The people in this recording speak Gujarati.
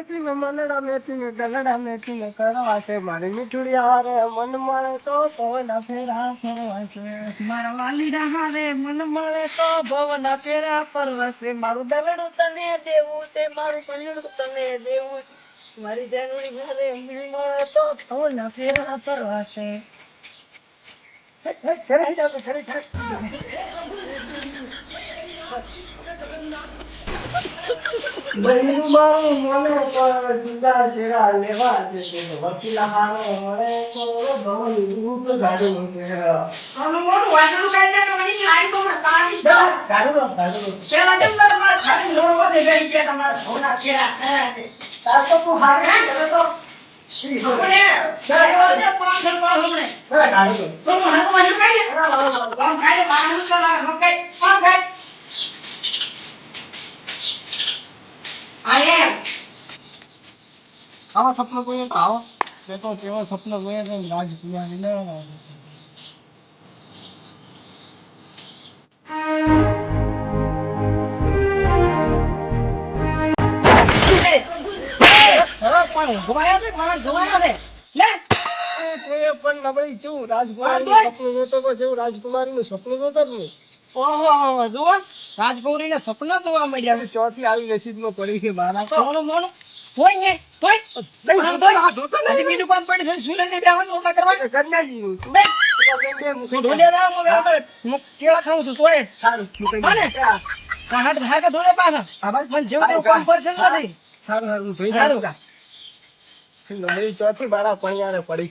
મેચી મેં મનડા મેચી મેં ગલડા મેચી મેં કરવા છે. મારી મીઠુડિયા હારે મન મળે તો પવના ફેરા ફરવા છે. મારા વાલીડા હારે મન મળે તો ભવના ફેરા ફરવા છે. મારું દલડું તને દેવું છે મારું પલડું તને દેવું છે. મારી જાનુડી હારે મન મળે તો ભવના ફેરા ફરવા છે. ફેરા જાવ, ઘરે, ઘરે. બહેનું મારું મને પર સુંદર શેરા લેવા છે વકીલા હારો મળે તો ભવન રૂપ ગાડું છે. આનું મોટું વાસણું કાઢી નાખો, એની લાઈન તો ગાડું પેલા ખાલી ગઈ તમારા તાર હારે કરે હમણે. ગાડું બારણું તો આવા સપના કોઈ તો આવો. તે તો કેવા સપના જોઈએ છે રાજકુમારી ના હવે પણ ઘુમાયા છે, મારા ઘુમાયા છે. લે. કોઈ પણ નબળી છું. રાજકુમારી સપનું જોતો તો જેવું રાજકુમારી નું સપનું જોતો જ નહીં. ઓહો, જુઓ, રાજકુમારીના સપના જોવા મળ્યા. ચોથી આવી નસીબમાં પડી છે મારા તો. મોનું. હોય ને હોય નહીં, હોય, ધોતો. બીજું કામ છે. બે કેળા ખાઉં છું તોય. સારું હાથ હાથ ધોયા પાછા. આ પણ જેવું કામ પડશે નથી. સારું સારું ધોઈ સારું. ચોથી મારા પણિયારે પડી.